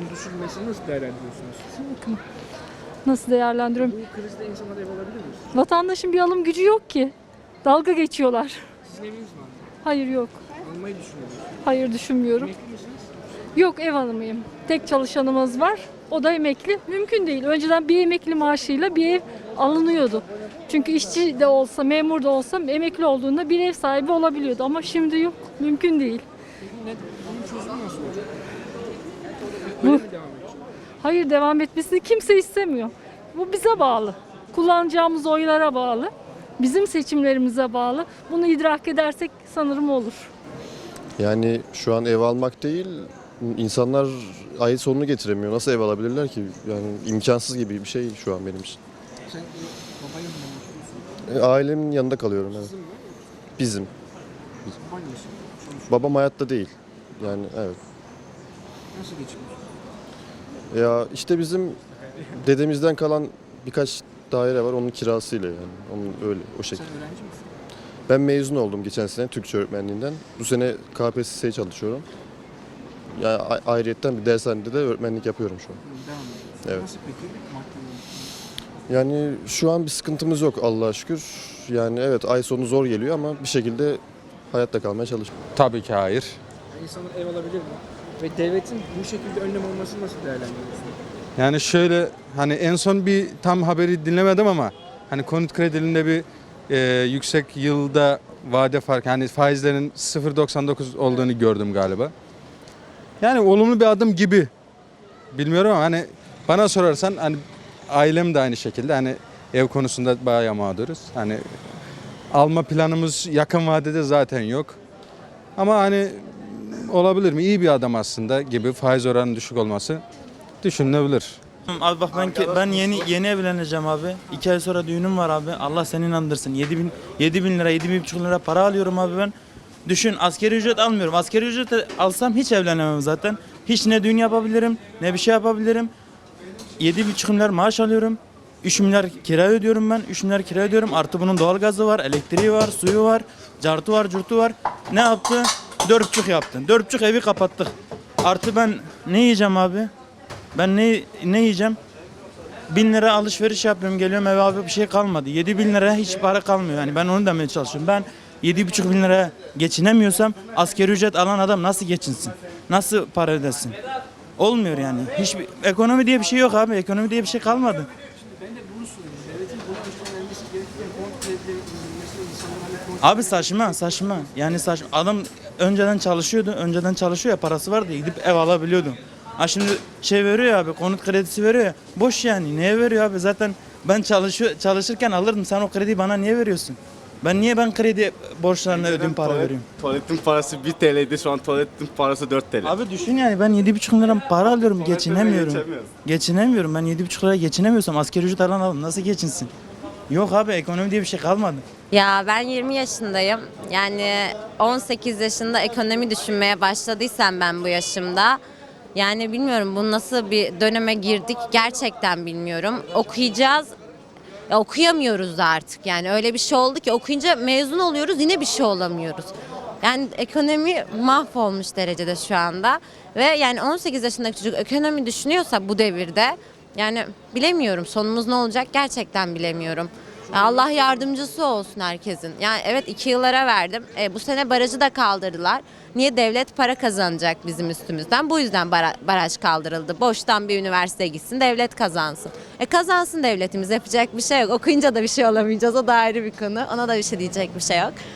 düşürülmesini nasıl değerlendiriyorsunuz? Nasıl değerlendiriyorum? Bu krizde insanlar ev alabilir miyiz? Vatandaşın bir alım gücü yok ki. Dalga geçiyorlar. Sizin eviniz var. Hayır yok. Almayı düşünüyorsunuz. Hayır düşünmüyorum. Emekli misiniz? Yok ev hanımıyım. Tek çalışanımız var. O da emekli. Mümkün değil. Önceden bir emekli maaşıyla bir ev alınıyordu. Çünkü işçi de olsa, memur da olsa emekli olduğunda bir ev sahibi olabiliyordu. Ama şimdi yok. Mümkün değil. Peki ne, bunun çözümü nasıl olacak? Bu- Böyle mi devam edecek? Hayır devam etmesini kimse istemiyor. Bu bize bağlı. Kullanacağımız oylara bağlı. Bizim seçimlerimize bağlı. Bunu idrak edersek sanırım olur. Yani şu an ev almak değil, insanlar ay sonunu getiremiyor. Nasıl ev alabilirler ki? Yani imkansız gibi bir şey şu an benim için. Sen babayla mı yaşıyorsun? E, Ailemin yanında kalıyorum evet. Mı? Bizim. Çalışıyor. Babam hayatta değil. Yani evet. Nasıl geçiniyorsun? Ya işte bizim dedemizden kalan birkaç daire var onun kirasıyla yani. Onun öyle o şekilde. Sen öğrenci misin? Ben mezun oldum geçen sene Türkçe öğretmenliğinden. Bu sene KPSS'ye çalışıyorum. Yani a- ayrıyetten bir dershanede de öğretmenlik yapıyorum şu an. Devam ediyorsun. Evet. Nasıl peki? Maddi Yani şu an bir sıkıntımız yok Allah'a şükür. Yani evet ay sonu zor geliyor ama bir şekilde hayatta kalmaya çalışıyoruz. Tabii ki hayır. Yani insanlar ev alabilir mi? Ve devletin bu şekilde önlem olmasını nasıl değerlendiriyorsun? Yani şöyle hani en son bir tam haberi dinlemedim ama hani konut kredilerinde bir e, yüksek yılda vade farkı hani faizlerin 0.99 olduğunu gördüm galiba. Yani olumlu bir adım gibi. Bilmiyorum ama hani bana sorarsan hani ailem de aynı şekilde hani ev konusunda bayağı mağduruz. Hani alma planımız yakın vadede zaten yok. Ama hani olabilir mi? İyi bir adam aslında gibi faiz oranının düşük olması düşünülebilir. Abi bak ben ben yeni yeni evleneceğim abi. İki ay sonra düğünüm var abi. Allah seni inandırsın. 7 bin, 7 bin lira, 7 bin buçuk lira para alıyorum abi ben. Düşün askeri ücret almıyorum. Askeri ücret alsam hiç evlenemem zaten. Hiç ne düğün yapabilirim ne bir şey yapabilirim. 7 buçuk milyar maaş alıyorum. 3 milyar kira ödüyorum ben. 3 milyar kira ödüyorum. Artı bunun doğalgazı var, elektriği var, suyu var, cartı var, curtu var. Ne yaptı? 4,5 yaptı. 4,5 evi kapattık. Artı ben ne yiyeceğim abi? Ben ne ne yiyeceğim? Bin lira alışveriş yapıyorum geliyorum eve abi bir şey kalmadı. Yedi bin lira hiç para kalmıyor. Yani ben onu demeye çalışıyorum. Ben yedi buçuk bin lira geçinemiyorsam askeri ücret alan adam nasıl geçinsin? Nasıl para ödesin? Olmuyor yani. Hiçbir ekonomi diye bir şey yok abi. Ekonomi diye bir şey kalmadı. Ben de bunu soruyorum. Devletin buna önlemesi gerekirken konut kredileri indirilmesi ve insanların konut Abi saçma saçma. Yani saçma. Adam önceden çalışıyordu. Önceden çalışıyor ya parası vardı ya, gidip ev alabiliyordu. Ha şimdi şey veriyor ya abi konut kredisi veriyor ya. Boş yani. Neye veriyor abi? Zaten ben çalışıyor çalışırken alırdım. Sen o krediyi bana niye veriyorsun? Ben niye ben kredi borçlarına ödeyim para Tuvalet- veriyorum? Tuvaletin parası 1 TL'ydi şu an tuvaletin parası 4 TL. Abi düşün yani ben 7,5 lira para alıyorum geçinemiyorum. geçemiyorum. Geçinemiyorum ben 7,5 lira geçinemiyorsam asgari ücret alan adam nasıl geçinsin? Yok abi ekonomi diye bir şey kalmadı. Ya ben 20 yaşındayım. Yani 18 yaşında ekonomi düşünmeye başladıysam ben bu yaşımda. Yani bilmiyorum bu nasıl bir döneme girdik gerçekten bilmiyorum. Okuyacağız. Ya okuyamıyoruz da artık yani öyle bir şey oldu ki okuyunca mezun oluyoruz yine bir şey olamıyoruz. Yani ekonomi mahvolmuş derecede şu anda ve yani 18 yaşındaki çocuk ekonomi düşünüyorsa bu devirde yani bilemiyorum sonumuz ne olacak gerçekten bilemiyorum. Allah yardımcısı olsun herkesin. Yani evet iki yıllara verdim. E, bu sene barajı da kaldırdılar. Niye devlet para kazanacak bizim üstümüzden? Bu yüzden bara- baraj kaldırıldı. Boştan bir üniversite gitsin, devlet kazansın. E kazansın devletimiz yapacak bir şey yok. Okuyunca da bir şey olamayacağız. O da ayrı bir konu. Ona da bir şey diyecek bir şey yok.